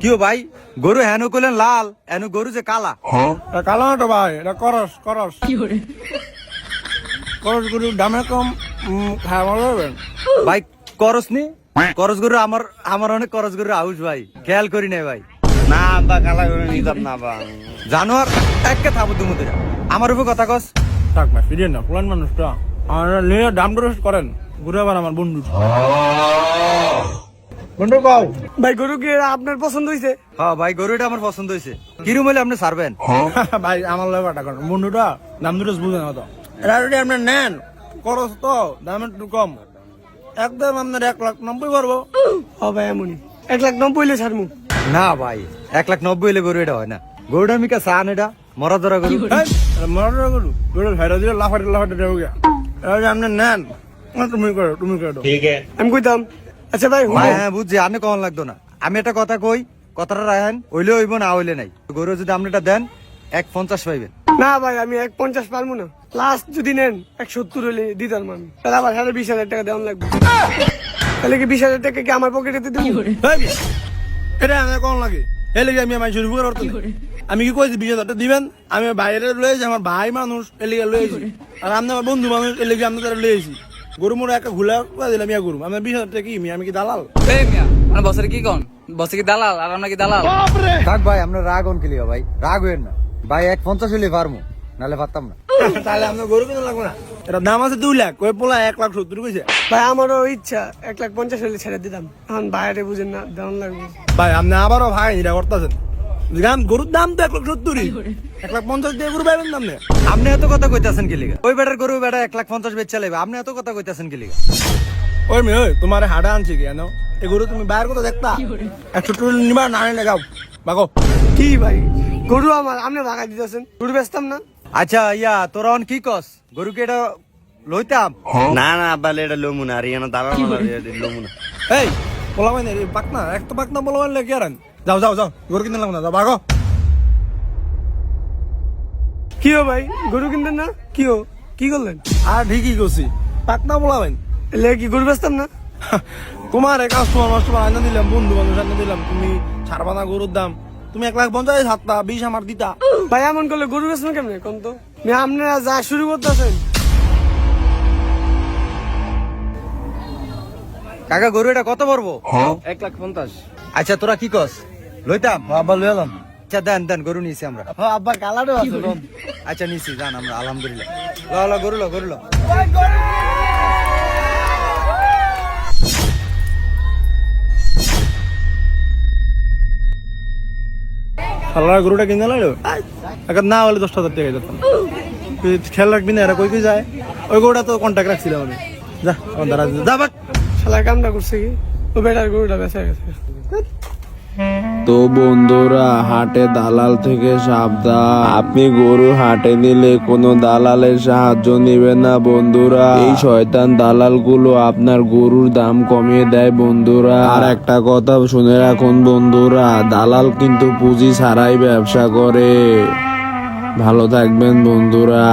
কিও ভাই? গরু হেন কইলেন লাল এন গরু যে কালা। এটা কালো না তো ভাই? এটা করস করস। করস গরু দামে কম খাওয়া ভালো ভাই করস নি? করস গরু আমার আমার অনেক করস গরু আউস ভাই। খেয়াল করি নাই ভাই। না বা কালা করে নিতাম না আব্বা। জানোয়ার একে থাবো তুমি আমার উপর কথা কস। থাক ভাই ফিরিয়ে না পুরান মানুষটা। আর নিয়ে দাম করেন। ঘুরে আবার আমার বন্ধু। বন্ধু কও। ভাই গরু কি আপনার পছন্দ হয়েছে হ্যাঁ ভাই গরুটা আমার পছন্দ হয়েছে কিরম হলে আপনি সারবেন ভাই আমার লাগে টাকা বন্ধুটা দাম দুটো বুঝে না তো এটা যদি আপনি নেন খরচ তো দাম একটু কম। একদম আপনার এক লাখ নব্বই পারব। ভাই এমনই। এক লাখ নব্বই হইলে ছাড়মু। না ভাই এক লাখ নব্বই হলে গরু এটা হয় না। গরুটা মিকা চান এটা মরা ধরা গরু। মরাটা করু গরু? ভাইরা দিলে লাফাটে লাফাটে দেবো গিয়া। এটা যদি আপনি নেন না, তুমি করো তুমি করো। আমি কইতাম আচ্ছা ভাই ভাই হ্যাঁ বুঝছি আপনি কখন লাগতো না? আমি একটা কথা কই কথাটা রাখেন হইলে হইব না হইলে নাই। গরু যদি আপনি এটা দেন এক পঞ্চাশ পাইবেন। না ভাই আমি এক পঞ্চাশ পারব না। লাস্ট যদি নেন এক সত্তর হলে দিতাম আমি। তাহলে আবার সাড়ে বিশ হাজার টাকা দেওয়ান লাগবে। তাহলে কি বিশ হাজার টাকা কি আমার পকেটে দেবো? এই, এটা আমার কোন লাগে? এই লেগে আমি আমার শুরু করতে আমি কি কইছি বিশ হাজারটা দিবেন? আমি বাইরে লয়েছি আমার ভাই মানুষ এর লেগে লয়েছি আর আপনি আমার বন্ধু মানুষ এর লেগে আপনি তারা লয়েছি গরু মোড় একটা ঘুলা করে দিলাম? ইয়া গরু। আমার বিশ হাজার টাকা কি আমি- আমি কি দালাল? এই মিয়া মানে বসের কি কোন? বসে কি দালাল? আর আমরা কি দালাল? থাক ভাই আপনার রাগ অন কিলিও ভাই। রাগ হইেন না। ভাই এক পঞ্চাশ হইলে পারমু নাহলে পারতাম না। তাহলে আপনার গরু কিনে লাগবে না। এটা দাম আছে দুই লাখ। কই পোলা এক লাখ সত্তর কইছে? ভাই আমারও ইচ্ছা এক লাখ পঞ্চাশ হলে ছেড়ে দিতাম। এখন বাইরে বুঝেন না দেওয়ান লাগবে। ভাই আপনি আবারও ভাই এটা করতেছেন। গরুর দাম তো এক লাখ সত্তরই এক লাখ পঞ্চাশ দিয়ে গরু পাইবেন দাম নেই আপনি এত কথা কইতাছেন কি লিগা? ওই বেটার গরু বেটা এক লাখ পঞ্চাশ বেচ চালাইবে আপনি এত কথা কইতাছেন কি লিগা? ওই মেয়ে ওই তোমার হাডা আনছি কি এই গরু তুমি বাইরের কথা দেখতা? একশো টুল নিবা না আনলে গাও বাগো কি ভাই? গরু আমার আপনি ভাগাই দিতেছেন। গরু বেচতাম না? আচ্ছা ইয়া তোরা অন কি কস? গরুকে এটা লইতাম? না না আব্বা এটা লোমু না রিয়ানা দালাল লোমু না। এই বলা মানে পাকনা এক তো পাকনা বলা মানে কি আর যাও যাও যাও গরু কিনতে লাগবে না যাও কি হো ভাই? গরু কিনতেন না? কি হো? কি করলেন? আর ঠিকই করছি পাকনা বলা বাইন এলে কি গরু বেচতাম না? তোমার এক কাস্টমার মাস্টমার আনা দিলাম বন্ধু বান্ধব আনা দিলাম তুমি ছাড়বা না গরুর দাম। তুমি এক লাখ পঞ্চাশ সাতটা বিশ আমার দিতা। ভাই এমন করলে গরু বেচবেন কেমনে কোন তো? আপনারা যা শুরু করতেছেন। কাকা গরু এটা কত পড়ব? এক লাখ পঞ্চাশ। আচ্ছা তোরা কি কস? লইতাম? আব্বা লয়ে এলাম আচ্ছা দেন দেন গরু নিয়েছি আমরা। আব্বা কালারও আছে আচ্ছা নিছি জান আমরা আলহামদুলিল্লাহ। ল ল গরু ল গরু ল। সালার গরুটা কিনে এখন না হলে দশ হাজার টাকা যেতাম খেয়াল রাখবি না এরা কই কই যায়? ওই গরুটা তো কন্ট্যাক্ট রাখছিলাম আমি। যা আমার দ্বারা যা বাক শালা কামটা করছে কি? ও বেটার গরুটা বেচা গেছে। তো বন্ধুরা, হাটে দালাল থেকে সাবধান। আপনি গরু হাটে নিলে কোনো দালালের সাহায্য নেবেন না বন্ধুরা। এই শয়তান দালালগুলো আপনার গরুর দাম কমিয়ে দেয় বন্ধুরা। আর একটা কথা শুনে রাখুন বন্ধুরা, দালাল কিন্তু পুঁজি ছাড়াই ব্যবসা করে। ভালো থাকবেন বন্ধুরা।